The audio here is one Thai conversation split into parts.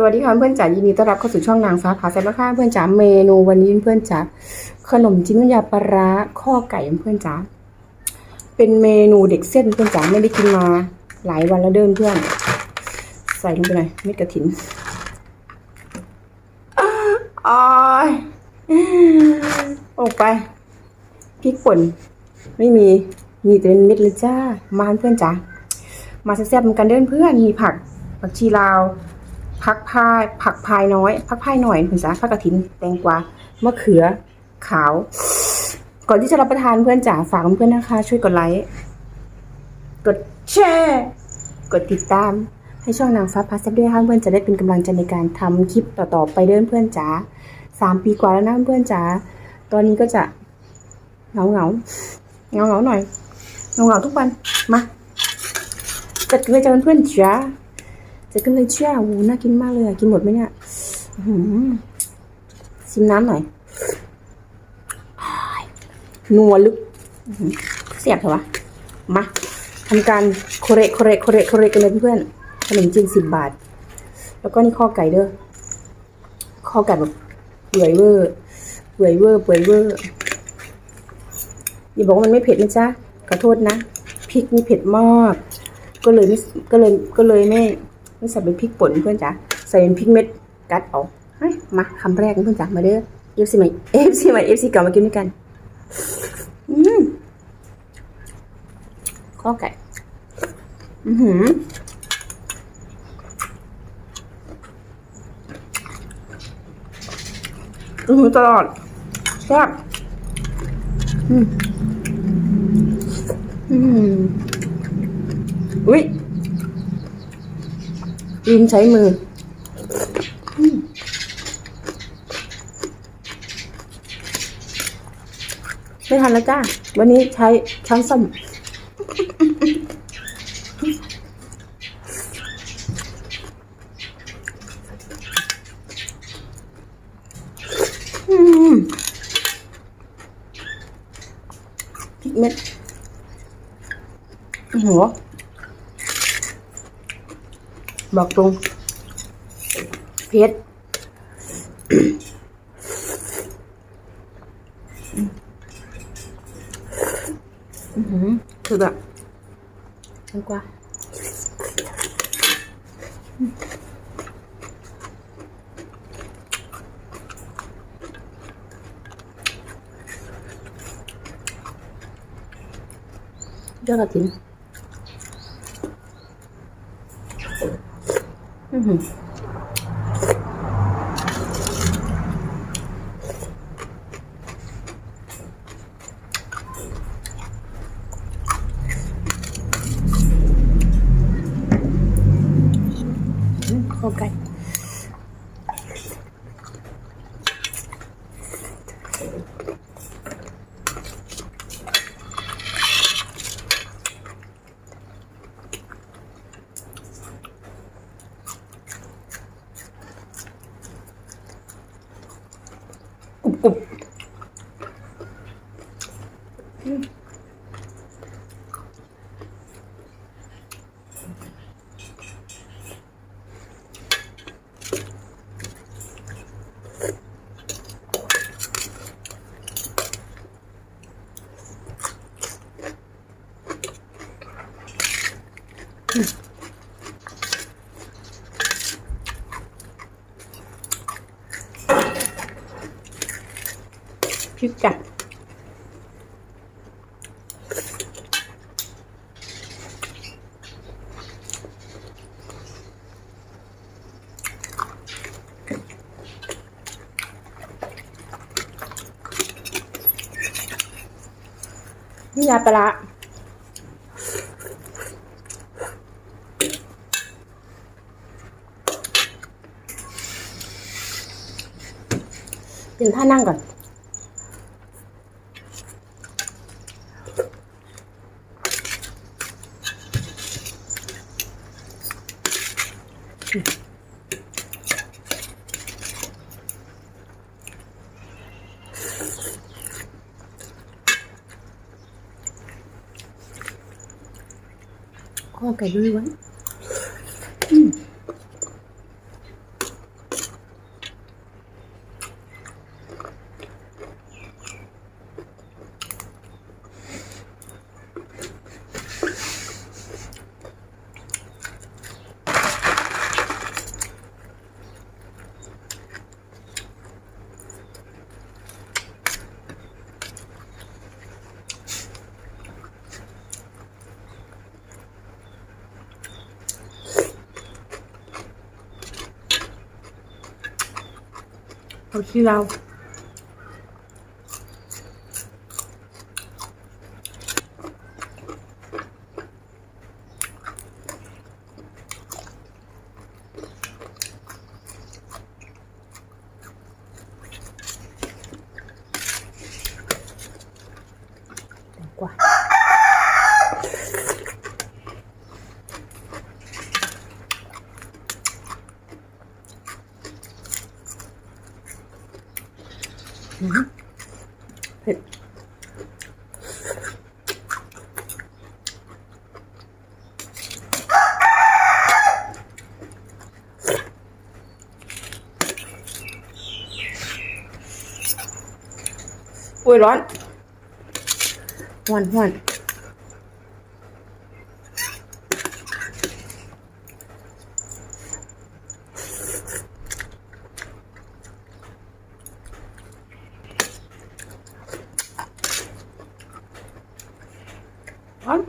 สวัสดีค่ะเพื่อนจ๋ายินดีต้อนรับเข้าสู่ช่องนางฟ้าผาแซ่บนะคะเพื่อนจ๋าเมนูวันนี้เพื่อนจ๋าขนมจีนน้ำยาปลาร้าข้อไก่เพื่อนจ๋าเป็นเมนูเด็กเส้นเพื่อนจ๋าไม่ได้กินมาหลายวันแล้วเดินเพื่อน ใส่ลงไปหน่อยเม็ดกระถินอ้ยออกไปพริกป่นไม่มีมีแต่เป็นเม็ดเลยจ้ามาเพื่อนจ๋ามาแซ่บๆกันเดินเพื่อนมีผักผักชีลาว ผักพายผักพายน้อยผักพายหน่อยคุณจ๋าผักกระถินแตงกวามะเขือขาว ก่อนที่จะรับประทานเพื่อนจ๋าฝากเพื่อนนะคะ ช่วยกดไลค์กดแชร์กดติดตาม ให้ช่องนางฟ้าพาสด้วยค่ะเพื่อนจะได้เป็นกำลังใจในการทำคลิปต่อๆไปเดินเพื่อนจ๋าสามปีกว่าแล้วนะเพื่อนจ๋าตอนนี้ก็จะเหงาเหงาเงาเงาหน่อยเงาเงาทุกวันมาจัดกันเลยจ้าเพื่อนจ๋า เจะกันเลยเชื่อวูน่ากินมากเลยอะกินหมดไหมเนี่ยหือชิมน้ำหน่อยนัวลึกเสียบเถอะวะ มาทำการโคเรโคเรโคเรโคเรกันเลยเพื่อนขนมจีนสิบบาท แล้วก็นี่ข้อไก่เด้อข้อไก่แบบเปื่อยเวอร์เปื่อยเวอร์เปื่อยเวอร์อย่าบอกว่ามันไม่เผ็ดนะจ๊ะขอโทษนะพริกนี่เผ็ดมาก ก็เลยไม่ก็เลยก็เลยไม่ ไม่ใส่เป็นพริกป่นเพื่อนจ๋าใส่เป็นพริกเม็ดกัดเอาเฮ้ยมาคำแรกเพื่อนจ๋ามาเด้อเอฟซีใหม่เอฟซีใหม่เอฟซีเก่ามากินด้วยกันอืมข้อไก่อือหืออือตลอดแซ่บอืมอืมอุ้ย ลืมใช้มือไม่ทันแล้วจ้า วันนี้ใช้ช้อนส้อมพริกเม็ดโอ้โห บอกตรงเผ็ดอือหือคือแบบแตงกวาเจ้ากระถินอือหือ อืมข้าวไก่กรุบกรุบ อืมพริ นี่ยาปลาร้าเป็นท่านั่งก่อนข้อไก่ด้วย ผักชีล อุ้ยร้อนหวนหวนร้อน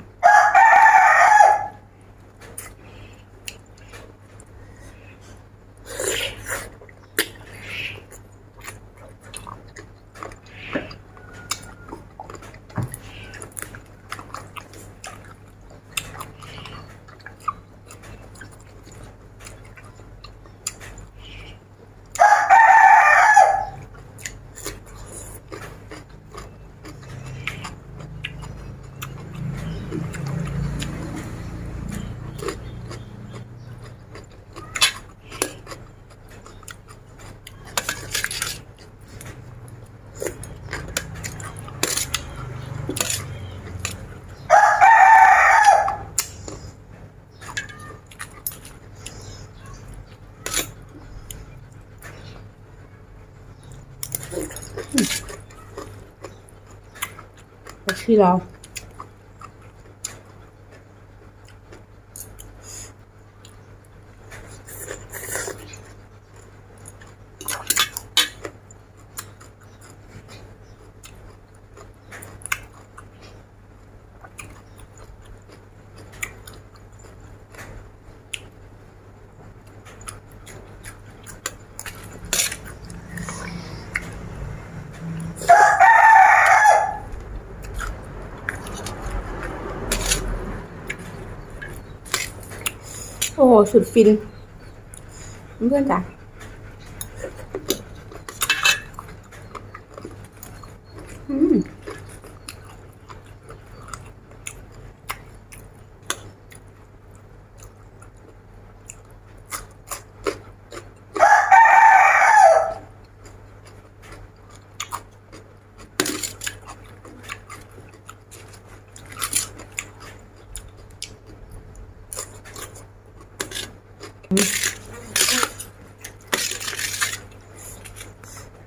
ผั โอ้โห สุดฟิน เพื่อนจ้ะ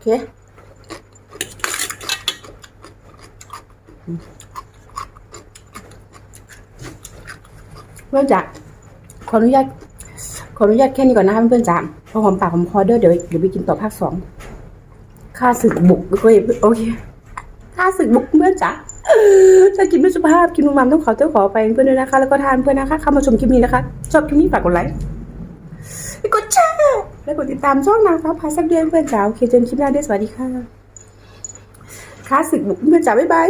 เคเพื่อนจ๋าขออนุญาตขออนุญาตแค่นี้ก่อนนะคะเพื่อนจ๋าพอหอมปากหอมคอเด้อเดี๋ยวเดี๋ยวไปกินต่อภาคสองค่าศึกบุกโอเคโอเคค่าศึกบุกเพื่อนจ๋าถ้ากินไม่สุภาพกินมุมมามต้องขอเจ้าขอไปเพื่อนด้วยนะคะ แล้วก็ทานเพื่อนนะคะเข้ามาชมคลิปนี้นะคะ ชอบคลิปนี้ฝากกดไลค์กดแชร์ และกดติดตามช่องนางฟ้าพาสักเดือนเพื่อนจ๋าโอเคจนคลิปหน้าด้วยสวัสดีค่ะคลาสึกบุกเพื่อนจ๋าบ๊ายบาย